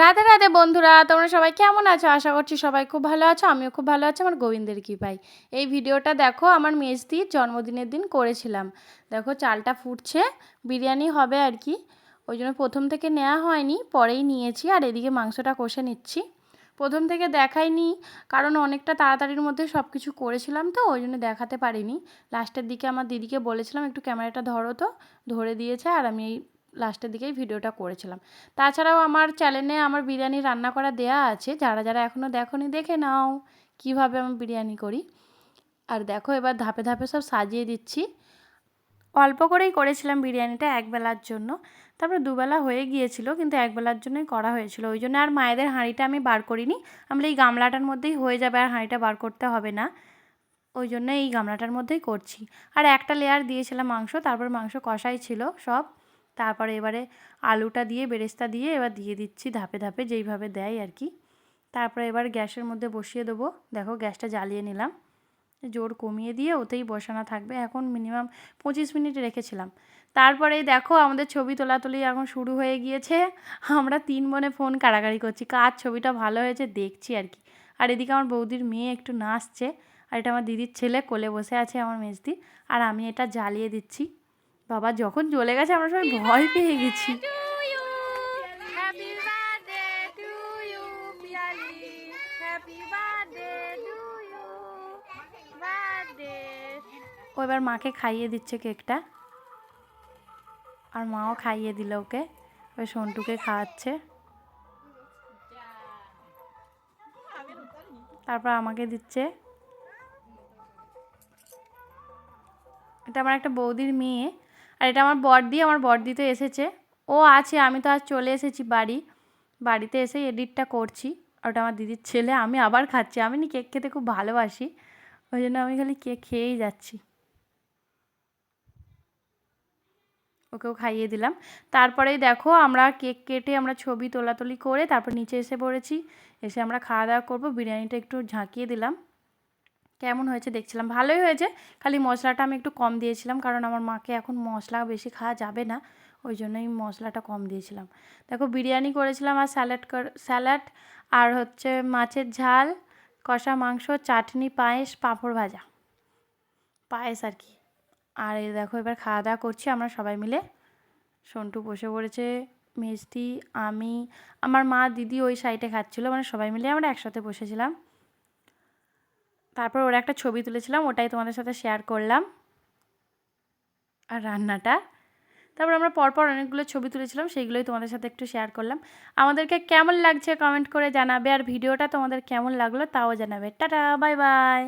রাধে রাধে বন্ধুরা, তোমরা সবাই কেমন আছো? আশা করছি সবাই খুব ভালো আছো, আমিও খুব ভালো আছি, আমার গোবিন্দের কৃপায়। এই ভিডিওটা দেখো, আমার মেজদির জন্মদিনের দিন করেছিলাম। দেখো, চালটা ফুটছে, বিরিয়ানি হবে আর কি। ওই জন্য প্রথম থেকে নেওয়া হয়নি, পরেই নিয়েছি, আর এদিকে মাংসটা কষে নিচ্ছি। প্রথম থেকে দেখাইনি, কারণ অনেকটা তাড়াতাড়ির মধ্যে সব কিছু করেছিলাম তো, ওই জন্য দেখাতে পারিনি। লাস্টের দিকে আমার দিদিকে বলেছিলাম, একটু ক্যামেরাটা ধরো তো। ধরে দিয়েছে, আর আমি এই লাস্টের দিকেই ভিডিওটা করেছিলাম। তাছাড়াও আমার চ্যানেলে আমার বিরিয়ানি রান্না করা দেয়া আছে, যারা যারা এখনও দেখোনি দেখে নাও কীভাবে আমি বিরিয়ানি করি। আর দেখো এবার ধাপে ধাপে সব সাজিয়ে দিচ্ছি। অল্প করেই করেছিলাম বিরিয়ানিটা একবেলার জন্য। তারপর দুবেলা হয়ে গিয়েছিল, কিন্তু একবেলার জন্যই করা হয়েছিল। ওই জন্য আর মায়েদের হাঁড়িটা আমি বার করিনি। আমরা এই গামলাটার মধ্যেই হয়ে যাবে আর হাঁড়িটা বার করতে হবে না। ওই জন্য এই গামলাটার মধ্যেই করছি। আর একটা লেয়ার দিয়েছিলাম মাংস, তারপর মাংস কষাই ছিল সব। তারপরে এবারে আলুটা দিয়ে, বেরেস্তা দিয়ে এবার দিয়ে দিচ্ছি ধাপে ধাপে যেইভাবে দেয় আর কি। তারপরে এবার গ্যাসের মধ্যে বসিয়ে দেবো। দেখো গ্যাসটা জ্বালিয়ে নিলাম। জোর কমিয়ে দিয়ে ওতেই বসানো থাকবে। এখন মিনিমাম পঁচিশ মিনিট রেখেছিলাম। তারপরে দেখো আমাদের ছবি তোলাতুলি এখন শুরু হয়ে গিয়েছে। আমরা তিন বোনে ফোন কাড়াকাড়ি করছি। কার ছবিটা ভালো হয়েছে দেখছি আর কি। আর এদিকে আমার বৌদির মেয়ে একটু নাচছে। আর এটা আমার দিদির ছেলে কোলে বসে আছে আমার মেজদি। আর আমি এটা জ্বালিয়ে দিচ্ছি। বাবা, যখন চলে গেছে, আমরা সবাই ভয় পেয়ে গেছি. ও এবার মাকে খাইয়ে দিচ্ছে কেকটা। আর মাও খাইয়ে দিল ওকে। ওই সন্টুকে খাওয়াচ্ছে। তারপর আমাকে দিচ্ছে। এটা আমার একটা বৌদির মেয়ে। আর এটা আমার বড়দি, আমার বড়দিতে এসেছে। ও আছে, আমি তো আজ চলে এসেছি বাড়ি। বাড়িতে এসে এডিটটা করছি। আর ওটা আমার দিদির ছেলে, আমি আবার খাচ্ছি। আমি নি কেক খেতে খুব ভালোবাসি। ওই জন্য আমি খালি কেক খেয়েই যাচ্ছি। ওকেও খাইয়ে দিলাম। তারপরেই দেখো, আমরা কেক কেটে আমরা ছবি তোলাতুলি করে তারপর নিচে এসে পড়েছি। এসে আমরা খাওয়া দাওয়া করব। বিরিয়ানিটা একটু ঝাঁকিয়ে দিলাম। কেমন হয়েছে দেখছিলাম। ভালোই হয়েছে, খালি মশলাটা আমি একটু কম দিয়েছিলাম, কারণ আমার মাকে এখন মশলা বেশি খাওয়া যাবে না, ওই জন্যই মশলাটা কম দিয়েছিলাম। দেখো, বিরিয়ানি করেছিলাম আর স্যালাড স্যালাড আর হচ্ছে মাছের ঝাল, কষা মাংস, চাটনি, পায়েস, পাঁপড় ভাজা। পায়েস আর কি। আর এই দেখো, এবার খাওয়া দাওয়া করছি আমরা সবাই মিলে। সন্টু বসে পড়েছে, মিষ্টি, আমি, আমার মা, দিদি ওই সাইডে খাচ্ছিলো মানে সবাই মিলে আমরা একসাথে বসেছিলাম। তারপর ওরা একটা ছবি তুলেছিলাম, ওটাই তোমাদের সাথে শেয়ার করলাম। আর রান্নাটা। তারপর আমরা পরপর অনেকগুলো ছবি তুলেছিলাম সেইগুলোই তোমাদের সাথে একটু শেয়ার করলাম। আমাদেরকে কেমন লাগছে কমেন্ট করে জানাবে, আর ভিডিওটা তোমাদের কেমন লাগল তাও জানাবে। Tata bye bye